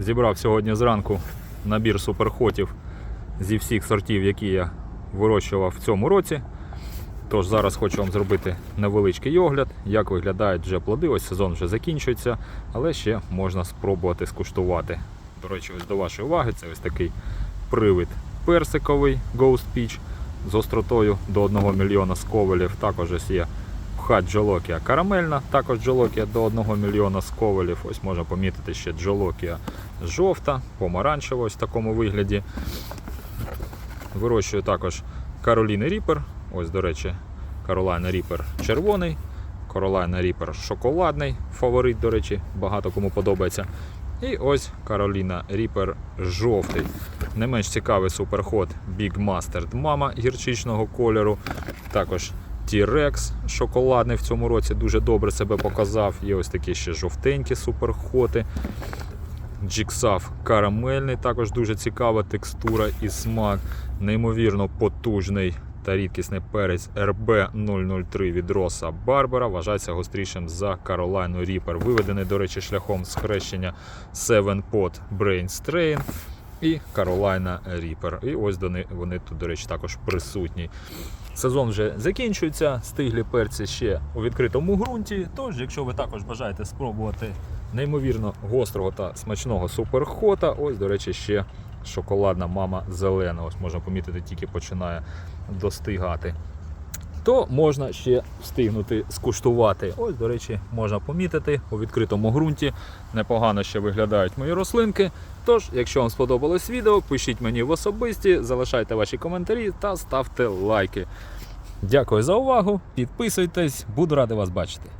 Зібрав сьогодні зранку набір суперхотів зі всіх сортів, які я вирощував в цьому році. Тож зараз хочу вам зробити невеличкий огляд, як виглядають вже плоди. Ось сезон вже закінчується, але ще можна спробувати скуштувати. До речі, ось до вашої уваги, це ось такий привид персиковий Ghost Peach з остротою до 1 мільйона сковелів. Також ось є пхат джолокія карамельна, також джолокія до 1 мільйона сковелів. Ось можна помітити ще джолокія жовта, помаранчева ось в такому вигляді. Вирощую також Кароліни Ріпер. Ось, до речі, Каролайна Ріпер червоний, Каролайна Ріпер шоколадний, фаворит, до речі, багато кому подобається. І ось Кароліна Ріпер жовтий. Не менш цікавий суперход Big Mustard Mama гірчичного кольору. Також T-Rex шоколадний в цьому році дуже добре себе показав. Є ось такі ще жовтенькі суперхоти. Джіксаф карамельний, також дуже цікава текстура і смак. Неймовірно потужний та рідкісний перець RB003 від Роса Барбера. Вважається гострішим за Каролайну Ріпер. Виведений, до речі, шляхом схрещення Seven Pot Brain Strain і Каролайна Ріпер. І ось вони, тут, до речі, також присутні. Сезон вже закінчується, стиглі перці ще у відкритому ґрунті. Тож, якщо ви також бажаєте спробувати неймовірно гострого та смачного суперхота, ось, до речі, ще шоколадна мама зелена. Ось можна помітити, тільки починає достигати. То можна ще встигнути скуштувати. Ось, до речі, можна помітити у відкритому ґрунті. Непогано ще виглядають мої рослинки. Тож, якщо вам сподобалось відео, пишіть мені в особисті, залишайте ваші коментарі та ставте лайки. Дякую за увагу, підписуйтесь, буду радий вас бачити.